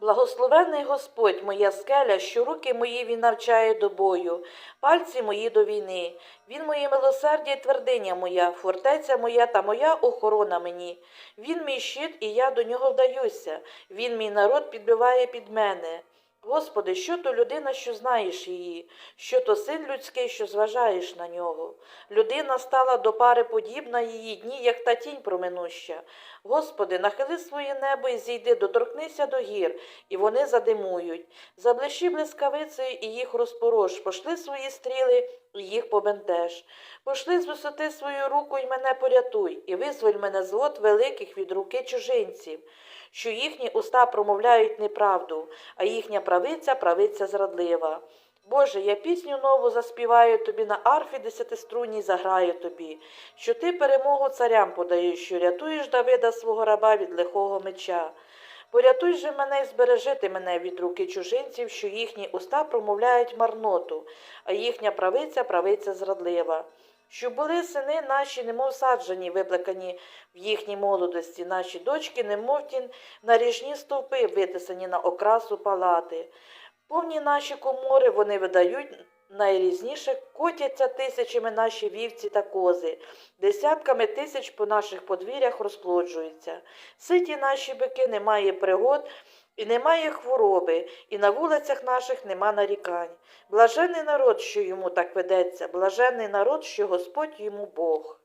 Благословенний Господь, моя скеля, що руки мої він навчає до бою, пальці мої до війни. Він моє милосердя і твердиня моя, фортеця моя та моя охорона мені. Він мій щит, і я до нього вдаюся. Він мій народ підбиває під мене. Господи, що то людина, що знаєш її, що то син людський, що зважаєш на нього. Людина стала до пари подібна її дні, як та тінь проминуща. Господи, нахили своє небо і зійди, доторкнися до гір, і вони задимують. Заблищи блискавицею і їх розпорож, пошли свої стріли їх побентеж. Пошли з висоти свою руку і мене порятуй, і визволь мене з вод великих від руки чужинців, що їхні уста промовляють неправду, а їхня правиця правиця зрадлива. Боже, я пісню нову заспіваю тобі на арфі десятиструнній заграю тобі, що ти перемогу царям подаєш, що рятуєш Давида свого раба від лихого меча. Порятуй же мене і збережи ти мене від руки чужинців, що їхні уста промовляють марноту, а їхня правиця правиця зрадлива. Що були сини наші, немов саджані, виплекані в їхній молодості, наші дочки, немов ті наріжні стовпи, витисані на окрасу палати. Повні наші комори вони видають найрізніше, котяться тисячами наші вівці та кози, десятками тисяч по наших подвір'ях розплоджуються. Ситі наші бики немає пригод, і немає хвороби, і на вулицях наших нема нарікань. Блажений народ, що йому так ведеться, блажений народ, що Господь йому Бог.